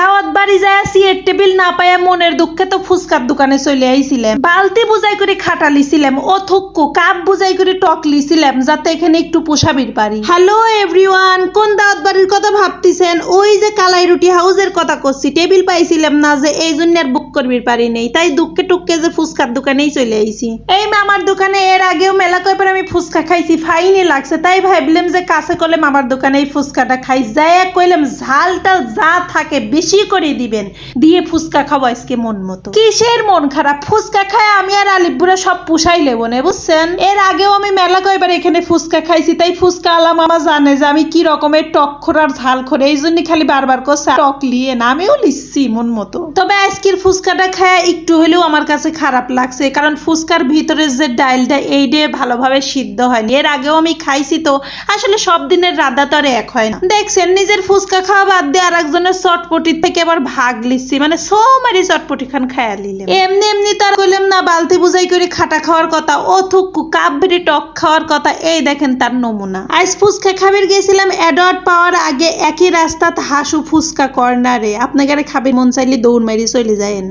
দাওয়াত বাড়ি যায় সিয়ের টেবিল না পাইয়া মনের দুঃখে তো ফুচকার দোকানে চলে আইছিলাম। বালতি বুঝাই করে খাটা লিছিলাম ও থুক্কু কাপ বুঝাই করে টক লিছিলাম, যাতে এখানে একটু পোষাবির পারি। হ্যালো এভরিওয়ান, কোন দাওয়াত কথা ভাবতেছেন, ওই যে কালাই রুটি হাউসের কথা করছি, টেবিল পাইছিলাম না যে এই জন্য আর বুক করবির পারি নেই, তাই দুঃখে টুককে যে ফুচকার দোকানেই চলে আইছি। এই মামার দোকানে এর আগেও মেলা কয়বার আমি ফুচকা খাইছি, ফাইনই লাগছে, তাই ভাবলাম যে কাছে করলে মামার দোকানে এই ফুচকাটা খাই, যাই কইলাম ঝালটা যা থাকে বেশি করে দিবেন, দিয়ে ফুচকা খাব আজকে মন মতো। কিসের মন খারাপ? ফুচকা খায় আমি আর আলিপুরা সব পুষাই লেবো না, বুঝছেন? এর আগেও আমি মেলা কয়বার এখানে ফুচকা খাইছি, তাই ফুচকা আলা মামা জানে যে আমি কি রকমের টক খোরার ঝাল খোরে এই জন্য খালি বারবার করছে টক লিয়ে না, আমিও লিখছি মন মতো। তবে আজকের ফুচকাটা খায় একটু হলেও আমার কাছে খারাপ লাগছে, কারণ ফুচকার ভিতরে যে ডালটা এই দিয়ে ভালোভাবে সিদ্ধ হয়নি। এর আগেও আমি খাইছি তো, আসলে সব দিনের রাধা তো এক হয় না। দেখছেন, নিজের ফুচকা খাওয়া বাদ দিয়ে আর একজনের চটপটির থেকে আবার ভাগ লিচ্ছি মানে সো মারি চটপটি খান খায়া নিলাম এমনি এমনি তো আর কইলাম না, বালতি বুঝাই করে খাটা খাওয়ার কথা ও থুকু কাপ টক খাওয়ার কথা, এই দেখেন তার নমুনা। আইস ফুচকা খাবার গেছিলাম, অ্যাডওয়ার্ড পাওয়ার আগে একই রাস্তাত হাসু ফুচকা কর্নারে। আপনাকে খাবে মন চাইলে দৌড় মারি চলে যায়েন।